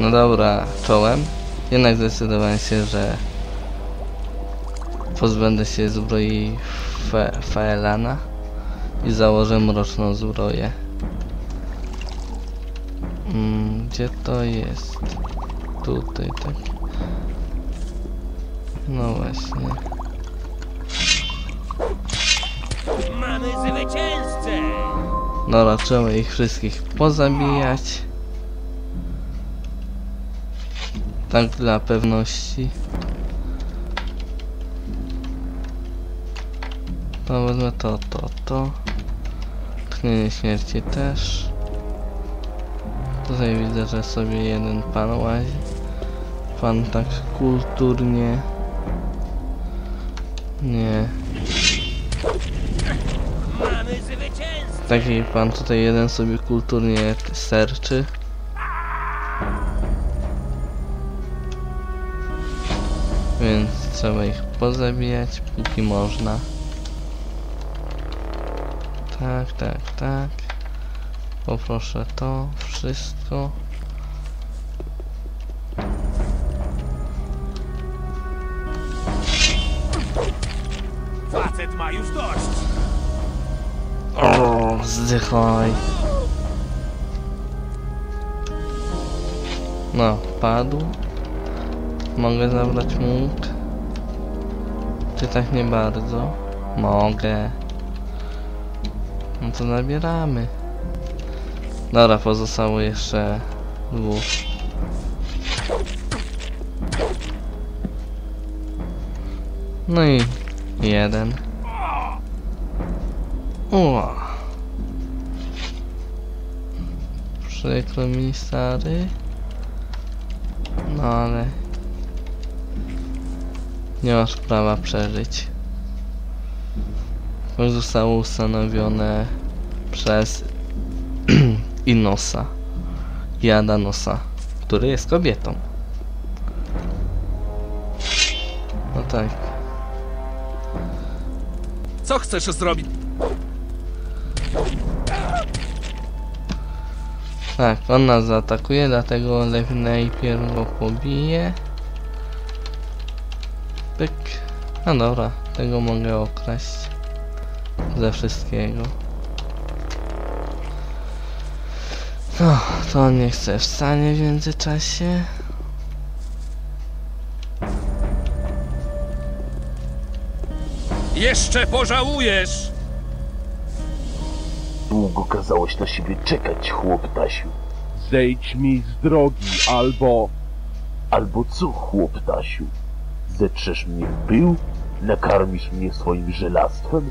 No dobra, czołem. Jednak zdecydowałem się, że pozbędę się zbroi Fe Faelana i założę mroczną zbroję. Mm, gdzie to jest? Tutaj, tak. No właśnie. Mamy zwycięzcę! No raczymy ich wszystkich pozabijać. Tak dla pewności. To wezmę to, to, to. Tchnienie śmierci też. Tutaj widzę, że sobie jeden pan łazi. Pan tak kulturnie. Nie. Taki pan tutaj jeden sobie kulturnie serczy. Więc trzeba ich pozabijać póki można. Tak, tak, tak. Poproszę to wszystko. Facet ma już dość! O, zdychaj. No, padł. Mogę zabrać łuk? Czy tak nie bardzo? Mogę. No to nabieramy. Dobra, pozostało jeszcze dwóch. No i jeden. O. Przykro mi stary. No ale nie masz prawa przeżyć. To zostało ustanowione przez Inosa. Jadanosa, który jest kobietą. No tak. Co chcesz zrobić? Tak, on nas zaatakuje, dlatego najpierw go pobije. Pyk. No dobra, tego mogę okraść. Ze wszystkiego. No, to on nie chce wstanie w międzyczasie. Jeszcze pożałujesz! Długo kazałeś na siebie czekać, chłoptasiu. Zejdź mi z drogi, albo... Albo co, chłoptasiu? Zetrzesz mnie w pył? Nakarmisz mnie swoim żelastwem?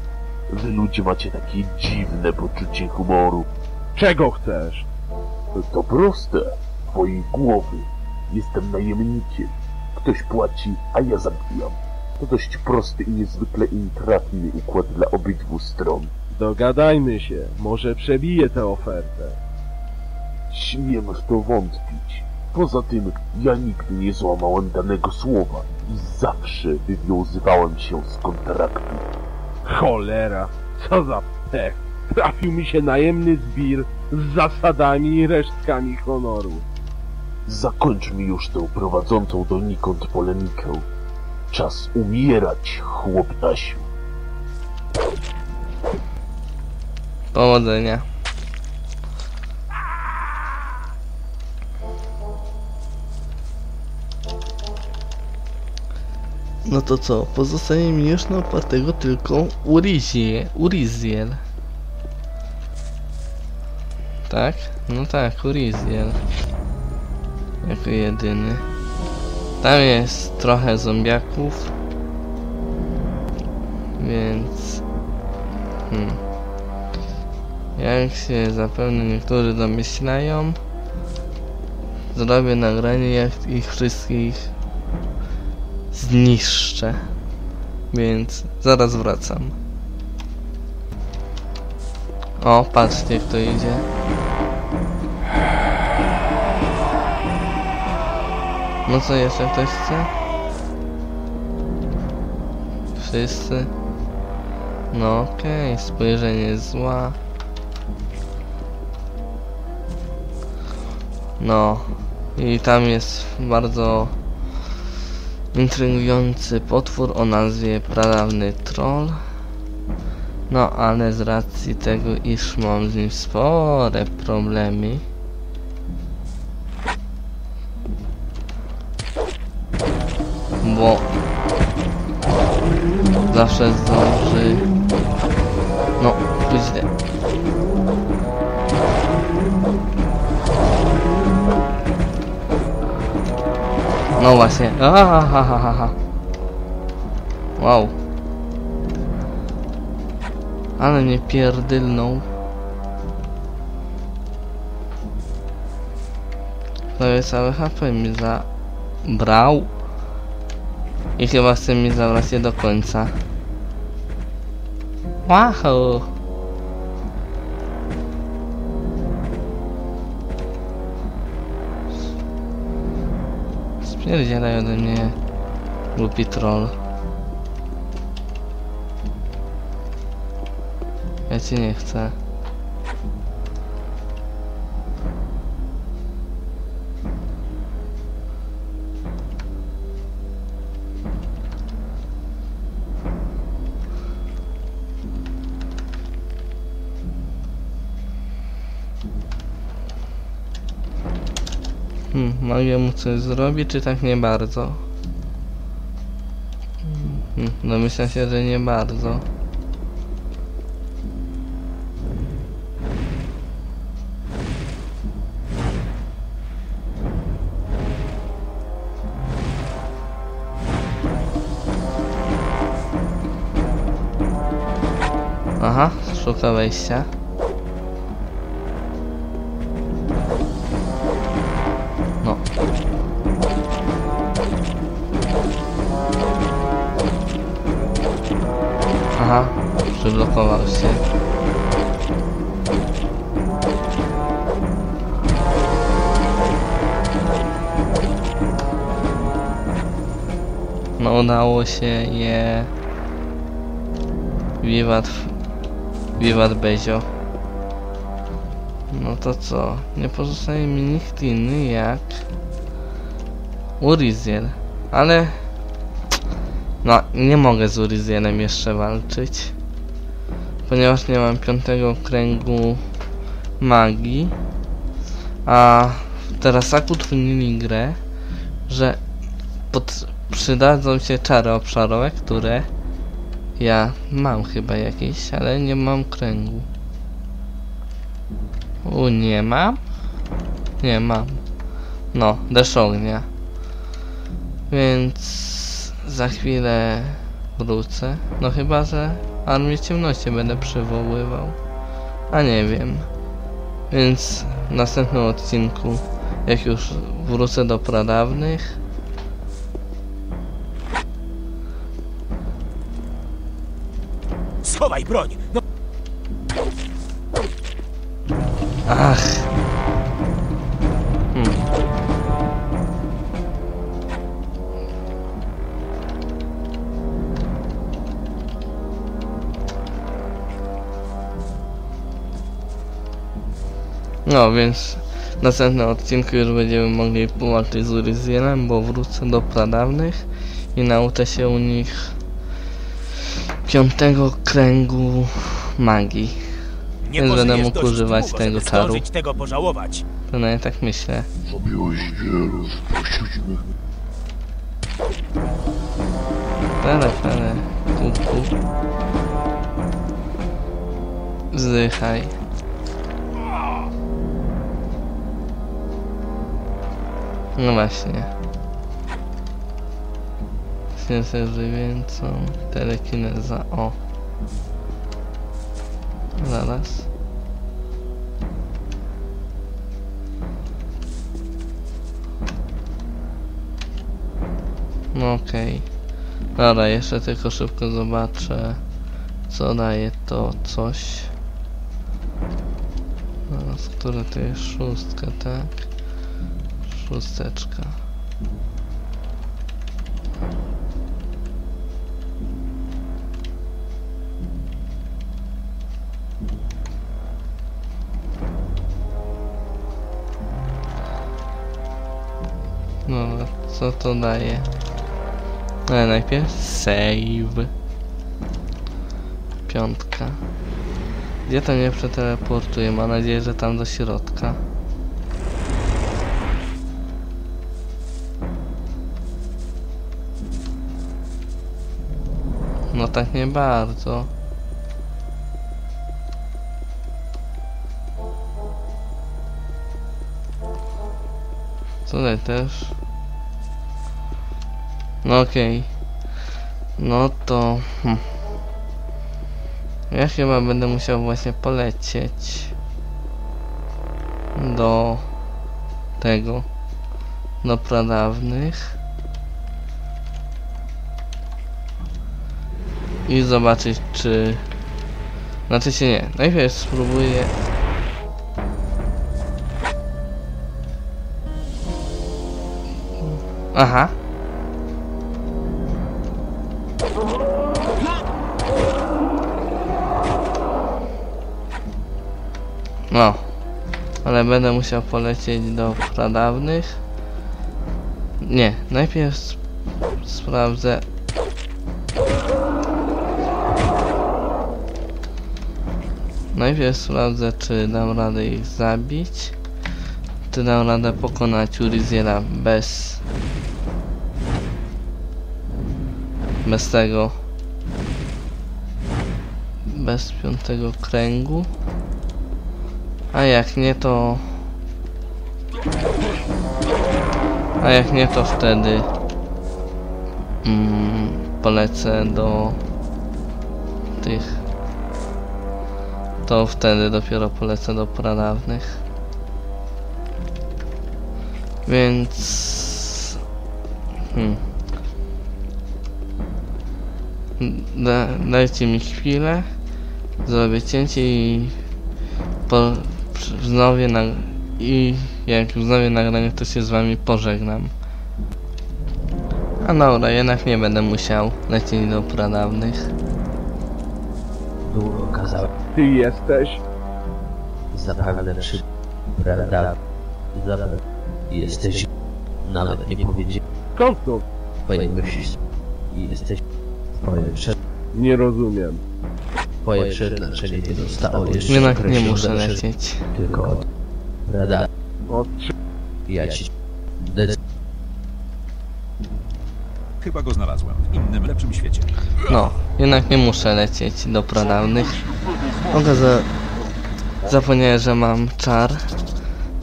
Wy ludzie macie takie dziwne poczucie humoru. Czego chcesz? To proste. Twojej głowy. Jestem najemnikiem. Ktoś płaci, a ja zabijam. To dość prosty i niezwykle intratny układ dla obydwu stron. Dogadajmy się, może przebiję tę ofertę. Śmiem w to wątpić. Poza tym, ja nigdy nie złamałem danego słowa i zawsze wywiązywałem się z kontraktu. Cholera, co za pech. Trafił mi się najemny zbir z zasadami i resztkami honoru. Zakończmy już tę prowadzącą donikąd polemikę. Czas umierać, chłoptasiu. Powodzenia. No to co, pozostaje mi już na opartego tylko Urizie, Uriziel. Tak? No tak, Uriziel. Jako jedyny. Tam jest trochę zombiaków. Więc... Hmm. Jak się zapewne niektórzy domyślają, zrobię nagranie jak ich wszystkich zniszczę. Więc zaraz wracam. O, patrzcie kto idzie. No co jeszcze ktoś chce? Wszyscy? No okej, spojrzenie zła. No, I tam jest bardzo intrygujący potwór o nazwie Pradawny Troll. No ale z racji tego, iż mam z nim spore problemy, bo zawsze zdąży... No, pójdę. No właśnie. Aha, ha, ha, ha, ha. Wow. Ale mnie pierdylnął. Prawie całe HP mi zabrał. I chyba chce mi zabrać je do końca. Wow. Spierdzielaj ode mnie głupi troll. Ja cię nie chcę. Hmm, mogę mu coś zrobić, czy tak nie bardzo? Hmm, domyślam się, że nie bardzo. Aha, szuka wejścia. Przyblokował się. No udało się je... Wiwat... Wiwat Bezio. No to co? Nie pozostaje mi nikt inny jak... Uriziel. Ale... No, nie mogę z Urizielem jeszcze walczyć. Ponieważ nie mam piątego kręgu magii. A teraz tak utrudnili grę, że pod, przydadzą się czary obszarowe, które ja mam chyba jakieś, ale nie mam kręgu. U, nie mam? Nie mam. No, deszcz ognia. Więc za chwilę wrócę. No chyba, że armię ciemności będę przywoływał. A nie wiem. Więc w następnym odcinku, jak już wrócę do pradawnych, Schowaj broń! No, Ach. No więc w następnym odcinku już będziemy mogli walczyć z Uryzjenem, bo wrócę do pradawnych i nauczę się u nich piątego kręgu magii. nie Więc będę mógł używać długo, tego czaru. tego pożałować. Przynajmniej tak myślę. Zabiłeś wielu Pele, pele, kuku. Zdychaj. No właśnie. Śnięte żywieńcą, telekineza, o. Zaraz. No okej. Dobra, jeszcze tylko szybko zobaczę, co daje to coś. Zaraz, które to jest szóstka, tak? Szósteczka. No, co to daje? Ale najpierw save. Piątka. Gdzie to mnie przeteleportuje? Mam nadzieję, że tam do środka. Tak nie bardzo. Tutaj też. No okej. No to... Hm. Ja chyba będę musiał właśnie polecieć do tego, do pradawnych i zobaczyć czy... Znaczy się nie, najpierw spróbuję Aha. No. Ale będę musiał polecieć do pradawnych. Nie, najpierw sp sprawdzę. Najpierw sprawdzę, czy dam radę ich zabić. Czy dam radę pokonać Uriziela bez... Bez tego... Bez piątego kręgu. A jak nie to... A jak nie to wtedy... Mm, polecę do... Tych... To wtedy dopiero polecę do pradawnych. Więc... Hmm. Da, dajcie mi chwilę. Zrobię cięcie i po, wznowię na, i jak wznowię nagranie to się z wami pożegnam. A dobra, jednak nie będę musiał lecieć do pradawnych. Długo kazałem Ty jesteś? zapewne przy... Prawda? Zapewne jesteś... Nawet nie powiedziałem Skąd to? twojej myśli. Jesteś... Twoje, prze... Nie rozumiem. Twoje przeznaczenie nie zostało jeszcze Jednak nie muszę lecieć. Tylko od... Prawda? Od Ja ci... Dec... Chyba go znalazłem. W innym, lepszym świecie. No, jednak nie muszę lecieć do pradawnych. Mogę za... Zapomniałem, że mam czar.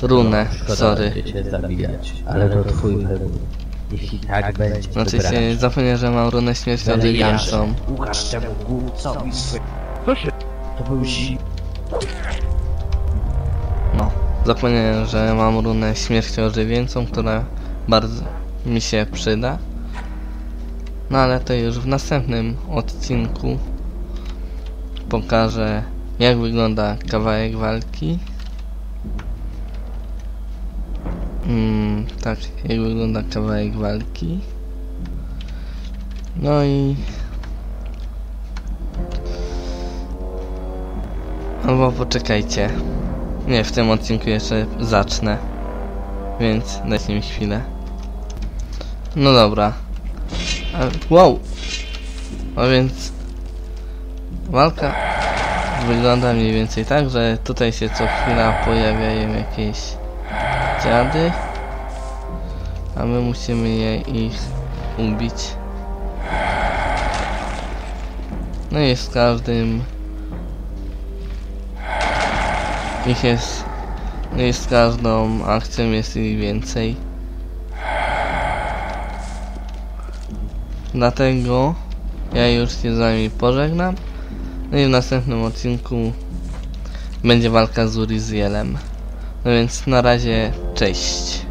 Runę, Szkoda sorry. cię zabijać, ale to twój wybór. Jeśli tak będzie, Znaczy się, zapomniałem, że mam runę śmierci Ale odrygańczą. Łukasz temu głupcowi swy... Co się... To był zi... No, zapomniałem, że mam runę śmierci ożywieńcą, która bardzo mi się przyda. No ale to już w następnym odcinku pokażę jak wygląda kawałek walki. Mm, tak, jak wygląda kawałek walki. No i... Albo poczekajcie. Nie, w tym odcinku jeszcze zacznę. Więc dajcie mi chwilę. No dobra. Wow! A więc... Walka wygląda mniej więcej tak, że tutaj się co chwila pojawiają jakieś dziady. A my musimy je ich ubić. No i z każdym ich jest no i z każdą akcją jest ich więcej. Dlatego ja już się z wami pożegnam. No i w następnym odcinku będzie walka z Urizielem. No więc na razie, cześć.